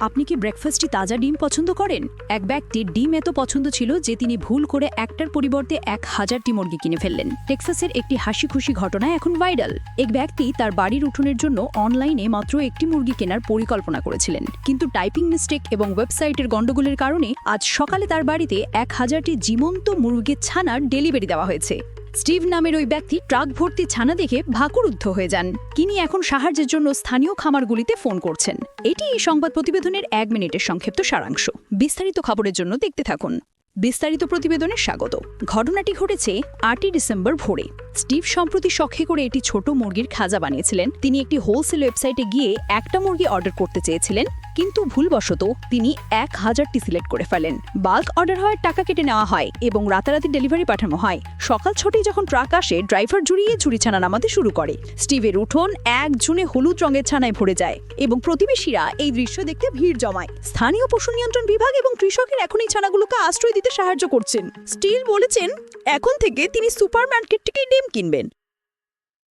আপনি কি ব্রেকফাস্টটি তাজা ডিম পছন্দ করেন? এক ব্যক্তির ডিম এত পছন্দ ছিল যে তিনি ভুল করে একটার পরিবর্তে এক হাজারটি মুরগি কিনে ফেললেন। টেক্সাসের একটি হাসি খুশি ঘটনা এখন ভাইরাল এক ব্যক্তি তার বাড়ির উঠোনের জন্য অনলাইনে মাত্র একটি মুরগি কেনার পরিকল্পনা করেছিলেন। কিন্তু টাইপিং মিস্টেক এবং ওয়েবসাইটের গণ্ডগোলের কারণে আজ সকালে তার বাড়িতে এক হাজারটি জীবন্ত মুরগির ছানার ডেলিভারি দেওয়া হয়েছে। স্টিভ নামের ওই ব্যক্তি ট্রাক ভর্তি ছানা দেখে ভাকুরুদ্ধ হয়ে যান। তিনি এখন সাহায্যের জন্য স্থানীয় খামারগুলিতে ফোন করছেন। এটি এই সংবাদ প্রতিবেদনের এক মিনিটের সংক্ষিপ্ত সারাংশ। বিস্তারিত খবরের জন্য দেখতে থাকুন। বিস্তারিত প্রতিবেদনে স্বাগত। ঘটনাটি ঘটেছে আটই ডিসেম্বর ভোরে। স্টিভ সম্প্রতি শখে করে একটি ছোট মুরগির খাজা বানিয়েছিলেন। তিনি একটি হোলসেল ওয়েবসাইটে গিয়ে একটা মুরগি অর্ডার করতে চেয়েছিলেন। কিন্তু ভুলবশত তিনি এক হাজারটি সিলেক্ট করে ফেলেন। বাল্ক অর্ডার হওয়ার টাকা কেটে নেওয়া হয় এবং রাতারাতি ডেলিভারি পাঠানো হয়। সকাল ছটায় যখন ট্রাক আসে, ড্রাইভার জুড়িয়ে ঝুড়ি ছানা নামাতে শুরু করে। স্টিভের উঠোন এক জুনে হলুদ রঙের ছানায় ভরে যায় এবং প্রতিবেশীরা এই দৃশ্য দেখতে ভিড় জমায়। স্থানীয় পশু নিয়ন্ত্রণ বিভাগ এবং কৃষকের এখন এই ছানাগুলোকে আশ্রয় দিতে সাহায্য করছেন। স্টিল বলেছেন, এখন থেকে তিনি সুপার মার্কেট থেকে ডিম কিনবেন।